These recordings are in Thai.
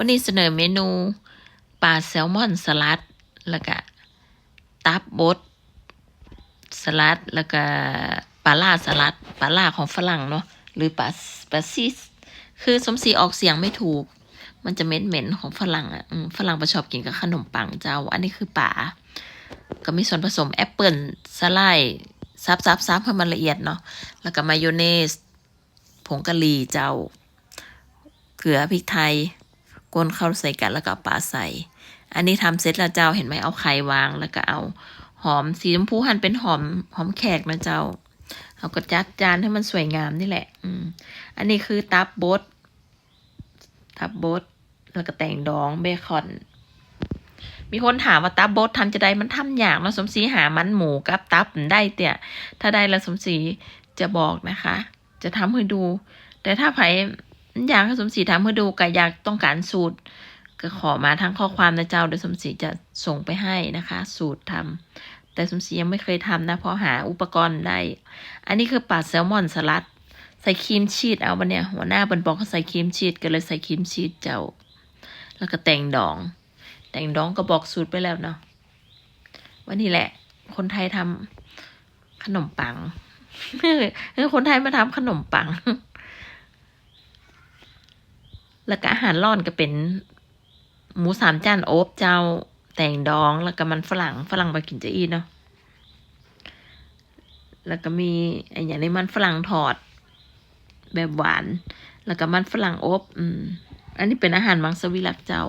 วันนี้เสนอเมนูปลาแซลมอนสลัด แล้วก็ตับบดสลัด แล้วก็ปลาล่าสลัด ปลาล่าของฝรั่งเนาะ หรือปลาปลาซิสคือสมศรีออกเสียงไม่ถูก มันจะเหม็นเหม็นๆของฝรั่งอะฝรั่งประชอบกินกับขนมปังเจ้า อันนี้คือป่าก็มีส่วนผสมแอปเปิลสไลด์ซับซับซับให้มันละเอียดเนาะ แล้วก็มายองเนส ผงกะหรี่เจ้า เกลือพริกไทย กวนเข้าใส่กันแล้วก็ปาใส่ อันนี้ทำเสร็จแล้วเจ้าเห็นไหมเอาไข่วางแล้วก็เอา หอมสีชมพูหั่นเป็นหอมหอมแขกนะเจ้าเอากระจัดจานให้มันสวยงามนี่แหละ อืม อันนี้คือตับบดตับบดแล้วก็แต่งดองเบคอน มีคนถามว่าตับบดทำจะได้มันทำอย่างเราะสมศรีหามันหมูกับตับได้เตี่ยถ้าได้แล้วสมศรีจะบอกนะคะ จะทำให้ดู แต่ถ้าไผ อยากให้สมศรีทำให้ดูก็อยากต้องการสูตร ก็ขอมาทางข้อความนะเจ้าเดี๋ยวสมศรีจะส่งไปให้นะคะ สูตรทำแต่สมศรียังไม่เคยทำนะเพราะหาอุปกรณ์ได้ อันนี้คือปลาแซลมอนสลัด ใส่ครีมชีสเอาปะเนี่ยหัวหน้าเปินบอกเขาใส่ครีมชีสก็เลยใส่ครีมชีสเจ้า แล้วก็แต่งดอง แต่งดองก็บอกสูตรไปแล้วเนาะวันนี้แหละ คนไทยทำขนมปังเออคนไทยมาทำขนมปัง แล้วก็อาหารร่อนก็เป็นหมูสามจานโอบเจ้าแตงดองแล้วก็มันฝรั่งฝรั่งไปกินจะอีเนาะแล้วก็มีไอ้อย่างนี้มันฝรั่งทอด แบบหวาน แล้วก็มันฝรั่งอบอืมอันนี้เป็นอาหารมังสวิรัตเจ้า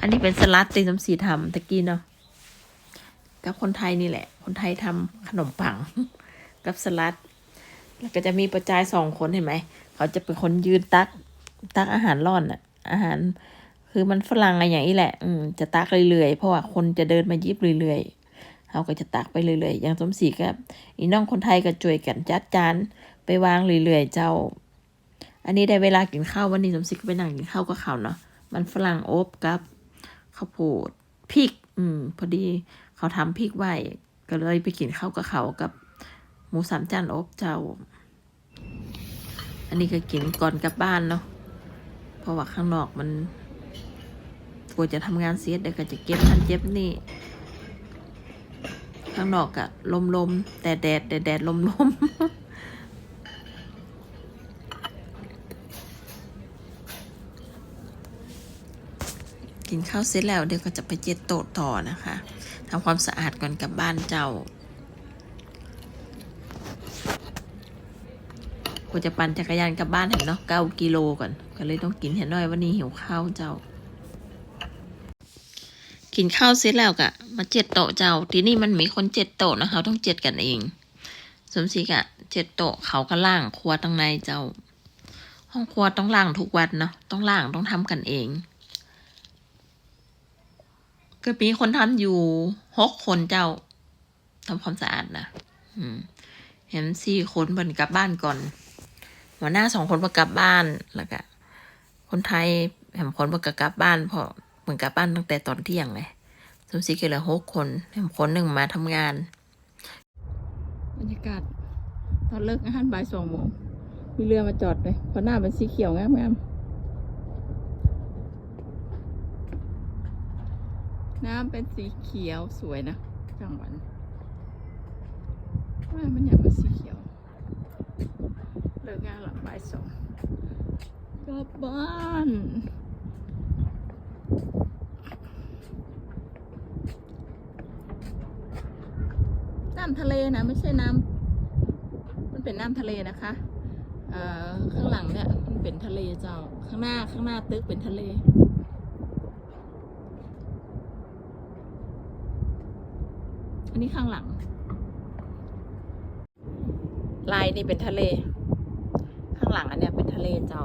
อันนี้เป็นสลัดตีน้ำสีทำตะกี้เนาะกับคนไทยนี่แหละ คนไทยทำขนมปัง กับสลัด แล้วก็จะมีประจายสองคนเห็นไหม เขาจะเป็นคนยืนตัก ตักอาหารร่อนอะอาหาร คือมันฝรั่งอะไรอย่างนี้แหละ อืมจะตักเรื่อยๆเพราะว่าคนจะเดินมายิบเรื่อยๆเขาก็จะตักไปเรื่อยๆอย่างสมศรีก็อีน้องคนไทยก็ช่วยกันจัดจานไปวางเรื่อยๆเจ้า อันนี้ได้เวลากินข้าววันนี้สมศรีก็ไปนั่งกินข้าวกับเขาเนาะมันฝรั่งอบกับข้าวโพดพริก อืม พอดีเขาทำพริกไว้ก็เลยไปกินข้าวกับเขากับหมูสามจานอบเจ้า อันนี้ก็กินก่อนกลับบ้านเนาะ เพราะว่าข้างนอกมันกลัวจะทำงานเสียเดี๋ยวก็จะเก็บทันเจ็บนี่ ข้างนอกอะลมลมแต่แดดแดดแดดลมลมกินข้าวเสร็จแล้วเดี๋ยวก็จะไปเจ็ดโต๊ะต่อนะคะทำความสะอาดก่อนกลับบ้านเจ้า กูจะปั่นจักรยานกลับบ้านเห็นเนาะเก้ากิโลก่อน ก็เลยต้องกินเห็นหน่อยวันนี้หิวข้าวเจ้า กินข้าวเสร็จแล้วกะ มาเจ็ดโต๊ะเจ้า ที่นี่มันมีคนเจ็ดโต๊ะนะคะต้องเจ็ดกันเอง สมศรีกะเจ็ดโต๊ะเขาก็ล่างครัวตั้งในเจ้า ห้องครัวต้องล่างทุกวันเนาะต้องล่างต้องทำกันเองก็มีคนทำอยู่หกคนเจ้าทำความสะอาดนะอืมเห็นสี่คนเพิ่นกลับบ้านก่อน หัวหน้าสองคนมากลับบ้านแล้วก็คนไทยแหมคนมากลับบ้านเพราะเหมือนกลับบ้านตั้งแต่ตอนเที่ยงเลยสมศรีเหลือหกคนแหมคนหนึ่งมาทำงาน บรรยากาศตอนเลิกงานบ่ายสองโมงมีเรือมาจอดเลยพราะหน้าเป็นสีเขียวงามงามน้ำเป็นสีเขียวสวยนะกลางวันว่ามันอยากเป็นสีเขียว เลิกงานหลังบ่ายสองกลับบ้านน้ำทะเลนะไม่ใช่น้ำมันเป็นน้ำทะเลนะคะเอ่อข้างหลังเนี่ยมันเป็นทะเลเจ้าข้างหน้าข้างหน้าตึกเป็นทะเลอันนี้ข้างหลัง ลายนี่เป็นทะเล หลังอันเนี้ยเป็นทะเลเจ้า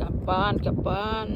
กลับบ้านกลับบ้าน